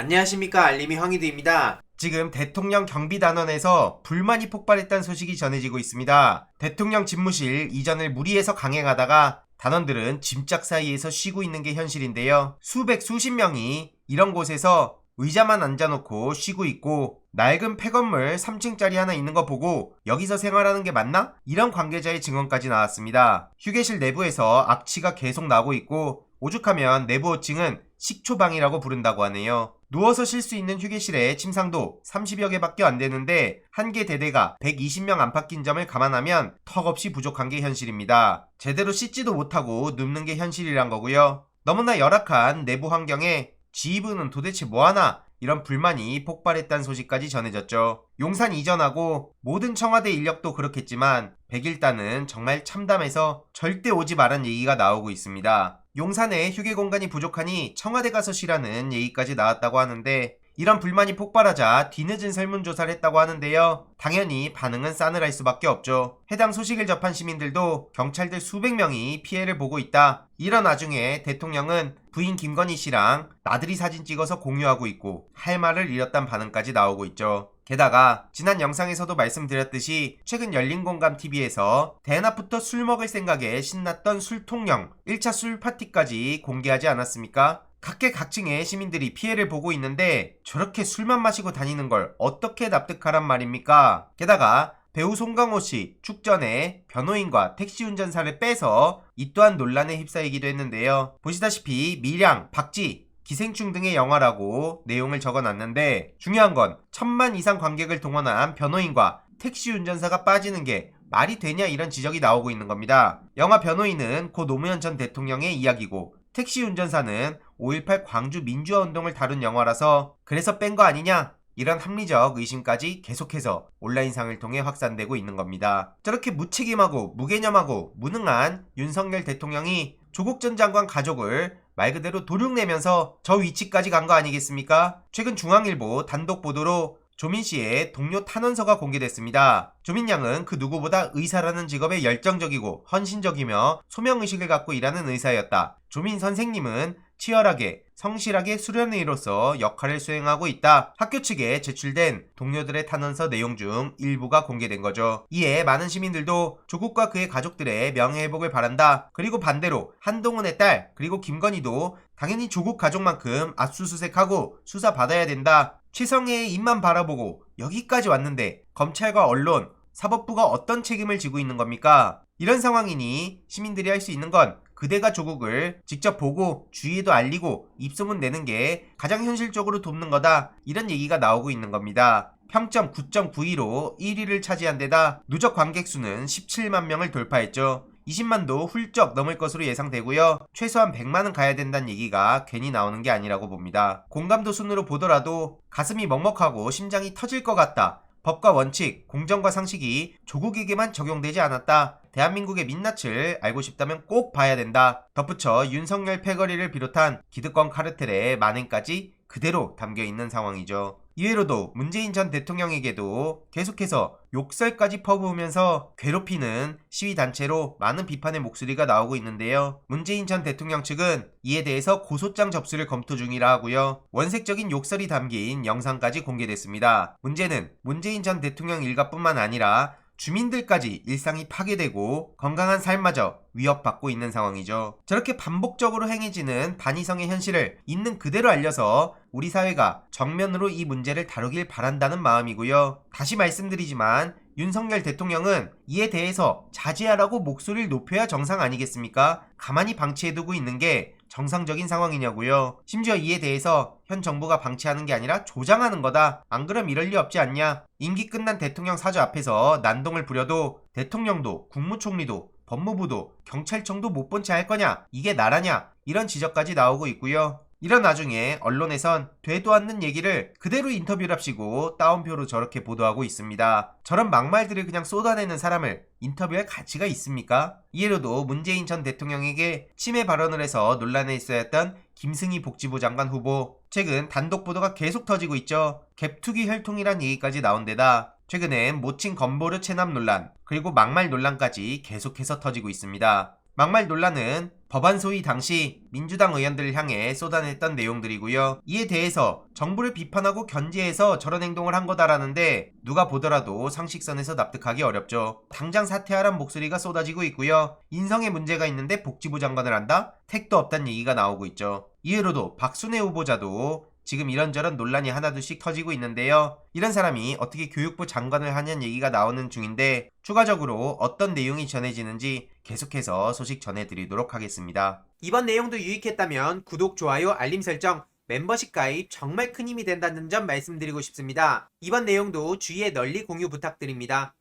안녕하십니까 알림이 황희두입니다. 지금 대통령 경비단원에서 불만이 폭발했다는 소식이 전해지고 있습니다. 대통령 집무실 이전을 무리해서 강행하다가 단원들은 짐짝 사이에서 쉬고 있는 게 현실인데요. 수백 수십 명이 이런 곳에서 의자만 앉아놓고 쉬고 있고 낡은 폐건물 3층짜리 하나 있는 거 보고 여기서 생활하는 게 맞나? 이런 관계자의 증언까지 나왔습니다. 휴게실 내부에서 악취가 계속 나고 있고 오죽하면 내부 호칭은 식초방이라고 부른다고 하네요. 누워서 쉴 수 있는 휴게실의 침상도 30여 개밖에 안 되는데 한 개 대대가 120명 안팎인 점을 감안하면 턱없이 부족한 게 현실입니다. 제대로 씻지도 못하고 눕는 게 현실이란 거고요. 너무나 열악한 내부 환경에 지휘부는 도대체 뭐하나 이런 불만이 폭발했다는 소식까지 전해졌죠. 용산 이전하고 모든 청와대 인력도 그렇겠지만 백일단은 정말 참담해서 절대 오지 말란 얘기가 나오고 있습니다. 용산에 휴게 공간이 부족하니 청와대 가서 쉬라는 얘기까지 나왔다고 하는데 이런 불만이 폭발하자 뒤늦은 설문조사를 했다고 하는데요. 당연히 반응은 싸늘할 수밖에 없죠. 해당 소식을 접한 시민들도 경찰들 수백 명이 피해를 보고 있다. 이런 와중에 대통령은 부인 김건희 씨랑 나들이 사진 찍어서 공유하고 있고 할 말을 잃었단 반응까지 나오고 있죠. 게다가 지난 영상에서도 말씀드렸듯이 최근 열린공감TV에서 대낮부터 술 먹을 생각에 신났던 술통령 1차 술 파티까지 공개하지 않았습니까? 각계각층의 시민들이 피해를 보고 있는데 저렇게 술만 마시고 다니는 걸 어떻게 납득하란 말입니까? 게다가 배우 송강호 씨 축전에 변호인과 택시 운전사를 빼서 이 또한 논란에 휩싸이기도 했는데요. 보시다시피 미량, 박지, 기생충 등의 영화라고 내용을 적어놨는데 중요한 건 천만 이상 관객을 동원한 변호인과 택시 운전사가 빠지는 게 말이 되냐 이런 지적이 나오고 있는 겁니다. 영화 변호인은 고 노무현 전 대통령의 이야기고 택시 운전사는 5.18 광주 민주화 운동을 다룬 영화라서 그래서 뺀 거 아니냐? 이런 합리적 의심까지 계속해서 온라인상을 통해 확산되고 있는 겁니다. 저렇게 무책임하고 무개념하고 무능한 윤석열 대통령이 조국 전 장관 가족을 말 그대로 도륙내면서 저 위치까지 간 거 아니겠습니까? 최근 중앙일보 단독 보도로 조민 씨의 동료 탄원서가 공개됐습니다. 조민 양은 그 누구보다 의사라는 직업에 열정적이고 헌신적이며 소명의식을 갖고 일하는 의사였다. 조민 선생님은 치열하게 성실하게 수련의로서 역할을 수행하고 있다. 학교 측에 제출된 동료들의 탄원서 내용 중 일부가 공개된 거죠. 이에 많은 시민들도 조국과 그의 가족들의 명예회복을 바란다. 그리고 반대로 한동훈의 딸 그리고 김건희도 당연히 조국 가족만큼 압수수색하고 수사 받아야 된다. 최성애의 입만 바라보고 여기까지 왔는데 검찰과 언론, 사법부가 어떤 책임을 지고 있는 겁니까? 이런 상황이니 시민들이 할 수 있는 건 그대가 조국을 직접 보고 주위에도 알리고 입소문 내는 게 가장 현실적으로 돕는 거다. 이런 얘기가 나오고 있는 겁니다. 평점 9.92로 1위를 차지한 데다 누적 관객 수는 17만 명을 돌파했죠. 20만도 훌쩍 넘을 것으로 예상되고요. 최소한 100만은 가야 된다는 얘기가 괜히 나오는 게 아니라고 봅니다. 공감도 순으로 보더라도 가슴이 먹먹하고 심장이 터질 것 같다. 법과 원칙, 공정과 상식이 조국에게만 적용되지 않았다. 대한민국의 민낯을 알고 싶다면 꼭 봐야 된다. 덧붙여 윤석열 패거리를 비롯한 기득권 카르텔의 만행까지 그대로 담겨 있는 상황이죠. 이외로도 문재인 전 대통령에게도 계속해서 욕설까지 퍼부으면서 괴롭히는 시위 단체로 많은 비판의 목소리가 나오고 있는데요. 문재인 전 대통령 측은 이에 대해서 고소장 접수를 검토 중이라 하고요. 원색적인 욕설이 담긴 영상까지 공개됐습니다. 문제는 문재인 전 대통령 일가뿐만 아니라 주민들까지 일상이 파괴되고 건강한 삶마저 위협받고 있는 상황이죠. 저렇게 반복적으로 행해지는 반이성의 현실을 있는 그대로 알려서 우리 사회가 정면으로 이 문제를 다루길 바란다는 마음이고요. 다시 말씀드리지만 윤석열 대통령은 이에 대해서 자제하라고 목소리를 높여야 정상 아니겠습니까? 가만히 방치해두고 있는 게 정상적인 상황이냐고요. 심지어 이에 대해서 현 정부가 방치하는 게 아니라 조장하는 거다. 안 그럼 이럴 리 없지 않냐? 임기 끝난 대통령 사저 앞에서 난동을 부려도 대통령도 국무총리도 법무부도 경찰청도 못 본 채 할 거냐? 이게 나라냐? 이런 지적까지 나오고 있고요. 이런 와중에 언론에선 되도 않는 얘기를 그대로 인터뷰랍시고 따옴표로 저렇게 보도하고 있습니다. 저런 막말들을 그냥 쏟아내는 사람을 인터뷰할 가치가 있습니까? 이해로도 문재인 전 대통령에게 침해 발언을 해서 논란에 있어야 했던 김승희 복지부 장관 후보 최근 단독 보도가 계속 터지고 있죠. 갭투기 혈통이란 얘기까지 나온 데다 최근엔 모친 건보르 체납 논란 그리고 막말 논란까지 계속해서 터지고 있습니다. 막말 논란은 법안 소위 당시 민주당 의원들을 향해 쏟아냈던 내용들이고요. 이에 대해서 정부를 비판하고 견제해서 저런 행동을 한 거다라는데 누가 보더라도 상식선에서 납득하기 어렵죠. 당장 사퇴하란 목소리가 쏟아지고 있고요. 인성에 문제가 있는데 복지부 장관을 한다? 택도 없단 얘기가 나오고 있죠. 이외로도 박순애 후보자도 지금 이런저런 논란이 하나둘씩 터지고 있는데요. 이런 사람이 어떻게 교육부 장관을 하냐는 얘기가 나오는 중인데 추가적으로 어떤 내용이 전해지는지 계속해서 소식 전해드리도록 하겠습니다. 이번 내용도 유익했다면 구독, 좋아요, 알림 설정, 멤버십 가입 정말 큰 힘이 된다는 점 말씀드리고 싶습니다. 이번 내용도 주위에 널리 공유 부탁드립니다.